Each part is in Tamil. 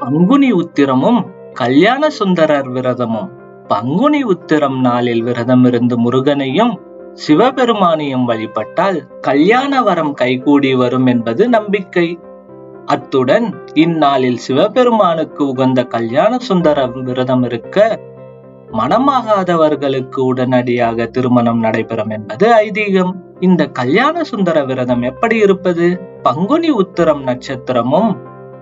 பங்குனி உத்திரமும் கல்யாண சுந்தரர் விரதமும். பங்குனி உத்திரம் நாளில் விரதம் இருந்து முருகனையும் சிவபெருமானையும் வழிபட்டால் கல்யாண வரம் கைகூடி வரும் என்பது நம்பிக்கை. அத்துடன் இந்நாளில் சிவபெருமானுக்கு உகந்த கல்யாண சுந்தர விரதம் இருக்க மனமாகாதவர்களுக்கு உடனடியாக திருமணம் நடைபெறும் என்பது ஐதீகம். இந்த கல்யாண சுந்தர விரதம் எப்படி இருப்பது? பங்குனி உத்திரம் நட்சத்திரமும்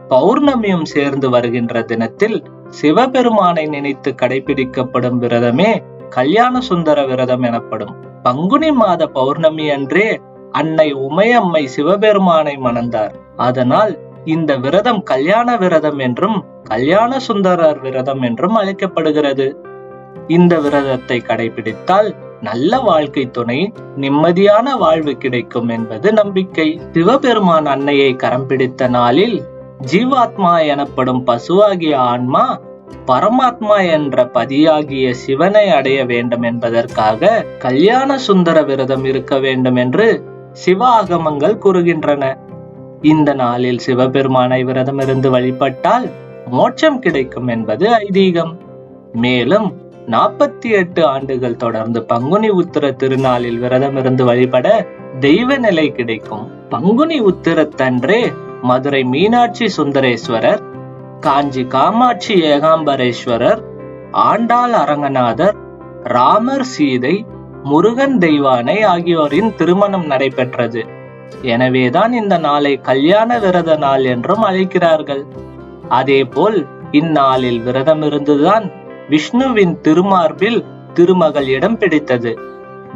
பௌர்ணமியும் சேர்ந்து வருகின்ற தினத்தில் சிவபெருமானை நினைத்து கடைபிடிக்கப்படும் விரதமே கல்யாண சுந்தர விரதம் எனப்படும். பங்குனி மாத பௌர்ணமி அன்றே அன்னை உமையம்மை சிவபெருமானை மணந்தார். அதனால் இந்த விரதம் கல்யாண விரதம் என்றும் கல்யாண சுந்தரர் விரதம் என்றும் அழைக்கப்படுகிறது. இந்த விரதத்தை கடைபிடித்தால் நல்ல வாழ்க்கை துணை நிம்மதியான வாழ்வு கிடைக்கும் என்பது நம்பிக்கை. சிவபெருமான் அன்னையை கரம் பிடித்த நாளில் ஜீவாத்மா எனப்படும் பசுவாகிய ஆன்மா பரமாத்மா என்ற பதியாகிய சிவனை அடைய வேண்டும் என்பதற்காக கல்யாண சுந்தர விரதம் இருக்க வேண்டும் என்று சிவ ஆகமங்கள் கூறுகின்றன. இந்த நாளில் சிவபெருமானை விரதம் இருந்து வழிபட்டால் மோட்சம் கிடைக்கும் என்பது ஐதீகம். மேலும் நாற்பத்தி எட்டு ஆண்டுகள் தொடர்ந்து பங்குனி உத்திர திருநாளில் விரதம் இருந்து வழிபட தெய்வ நிலை கிடைக்கும். பங்குனி உத்திரத்தன்றே மதுரை மீனாட்சி சுந்தரேஸ்வரர் காஞ்சி காமாட்சி ஏகாம்பரேஸ்வரர் ஆண்டாள் அரங்கநாதர் ராமர் சீதை முருகன் தெய்வானை ஆகியோரின் திருமணம் நடைபெற்றது. எனவேதான் இந்த நாளை கல்யாண விரத நாள் என்றும் அழைக்கிறார்கள். அதேபோல் இந்நாளில் விரதம் இருந்துதான் விஷ்ணுவின் திருமார்பில் திருமகள் இடம் பிடித்தது.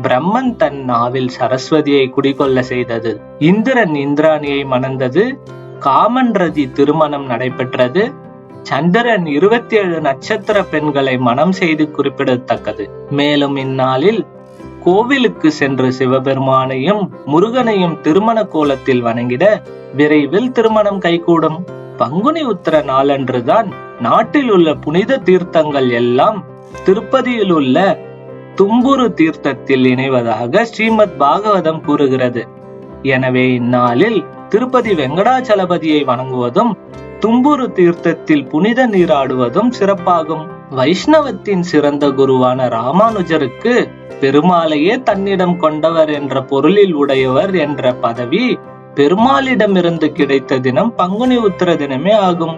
பிரம்மன் தன் நாவில் சரஸ்வதியை குடிகொள்ள செய்தது. இந்திரன் இந்திராணியை மணந்தது. காமன் ரதி திருமணம் நடைபெற்றது. சந்திரன் இருபத்தி ஏழு நட்சத்திர பெண்களை மனம் செய்து குறிப்பிடத்தக்கது. மேலும் இந்நாளில் கோவிலுக்கு சென்று சிவபெருமானையும் முருகனையும் திருமண கோலத்தில் வணங்கிட விரைவில் திருமணம் கைகூடும். பங்குனி உத்திர நாளன்றுதான் நாட்டில் உள்ள புனித தீர்த்தங்கள் எல்லாம் திருப்பதியில் உள்ள தும்புரு தீர்த்தத்தில் இணைவதாக ஸ்ரீமத் பாகவதம் கூறுகிறது. எனவே இந்நாளில் திருப்பதி வெங்கடாச்சலபதியை வணங்குவதும் தும்புரு தீர்த்தத்தில் புனித நீராடுவதும் சிறப்பாகும். வைஷ்ணவத்தின் சிறந்த குருவான ராமானுஜருக்கு பெருமாளையே தன்னிடம் கொண்டவர் என்ற பொருளில் உடையவர் என்ற பதவி பெருமாளிடமிருந்து கிடைத்த தினம் பங்குனி உத்திர தினமே ஆகும்.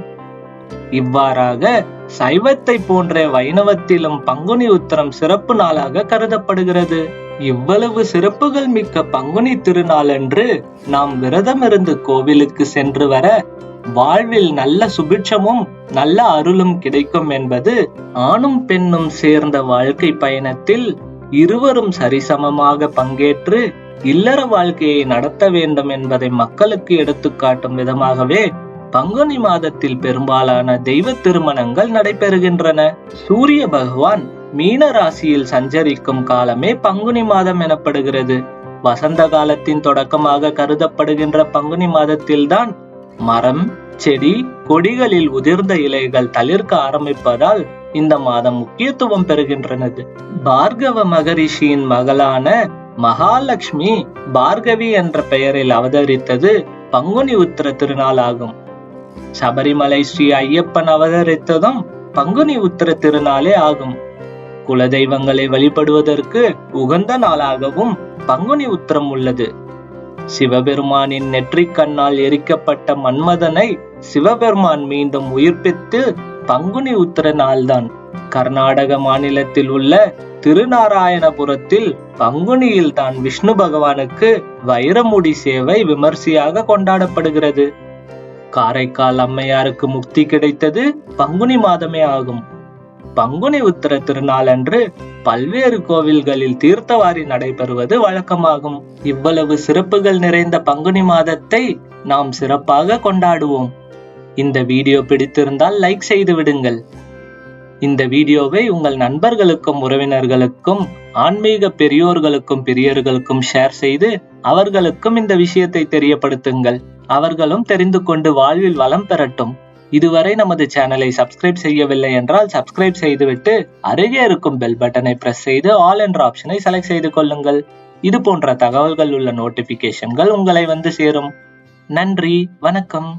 இவ்வாறாக சைவத்தை போன்ற வைணவத்திலும் பங்குனி உத்தரம் சிறப்பு நாளாக கருதப்படுகிறது. இவ்வளவு சிறப்புகள் மிக்க பங்குனி திருநாளன்று நாம் விரதமிருந்து கோவிலுக்கு சென்று வர வாழ்வில் நல்ல சுபிட்சமும் நல்ல அருளும் கிடைக்கும் என்பது ஆணும் பெண்ணும் சேர்ந்த வாழ்க்கை பயணத்தில் இருவரும் சரிசமமாக பங்கேற்று இல்லற வாழ்க்கையை நடத்த வேண்டும் என்பதை மக்களுக்கு எடுத்துக்காட்டும் விதமாகவே பங்குனி மாதத்தில் பெரும்பாலான தெய்வ திருமணங்கள் நடைபெறுகின்றன. சூரிய பகவான் மீன ராசியில் சஞ்சரிக்கும் காலமே பங்குனி மாதம் எனப்படுகிறது. வசந்த காலத்தின் தொடக்கமாக கருதப்படுகின்ற பங்குனி மாதத்தில்தான் மரம் செடி கொடிகளில் உதிர்ந்த இலைகள் தளிர்க்க ஆரம்பிப்பதால் இந்த மாதம் முக்கியத்துவம் பெறுகின்றனது. பார்கவ மகரிஷியின் மகளான மகாலட்சுமி பார்கவி என்ற பெயரில் அவதரித்தது பங்குனி உத்திர திருநாள் ஆகும் சபரிமலை ஸ்ரீ ஐயப்பன் அவதரித்ததும் பங்குனி உத்திர திருநாளே ஆகும். குலதெய்வங்களை வழிபடுவதற்கு உகந்த நாளாகவும் பங்குனி உத்திரம் உள்ளது. சிவபெருமானின் நெற்றிக் கண்ணால் எரிக்கப்பட்ட மன்மதனை சிவபெருமான் மீண்டும் உயிர்ப்பித்து பங்குனி உத்திர நாள்தான். கர்நாடக மாநிலத்தில் உள்ள திருநாராயணபுரத்தில் பங்குனியில் தான் விஷ்ணு பகவானுக்கு வைரமுடி சேவை விமர்சையாக கொண்டாடப்படுகிறது. காரைக்கால் அம்மையாருக்கு முக்தி கிடைத்தது பங்குனி மாதமே ஆகும். பங்குனி உத்திர திருநாள் அன்று பல்வேறு கோவில்களில் தீர்த்தவாரி நடைபெறுவது வழக்கமாகும். இவ்வளவு சிறப்புகள் நிறைந்த பங்குனி மாதத்தை நாம் சிறப்பாக கொண்டாடுவோம். இந்த வீடியோ பிடித்திருந்தால் லைக் செய்து விடுங்கள். இந்த வீடியோவை உங்கள் நண்பர்களுக்கும் உறவினர்களுக்கும் ஆன்மீக பெரியோர்களுக்கும் பெரியர்களுக்கும் ஷேர் செய்து அவர்களுக்கும் இந்த விஷயத்தை தெரியப்படுத்துங்கள். அவர்களும் தெரிந்து கொண்டு வாழ்வில் வளம் பெறட்டும். இதுவரை நமது சேனலை சப்ஸ்கிரைப் செய்யவில்லை என்றால் சப்ஸ்கிரைப் செய்துவிட்டு அருகே இருக்கும் பெல் பட்டனை பிரஸ் செய்து ஆல் என்ற ஆப்ஷனை செலக்ட் செய்து கொள்ளுங்கள். இது போன்ற தகவல்கள் உள்ள நோட்டிபிகேஷன்கள் உங்களை வந்து சேரும். நன்றி வணக்கம்.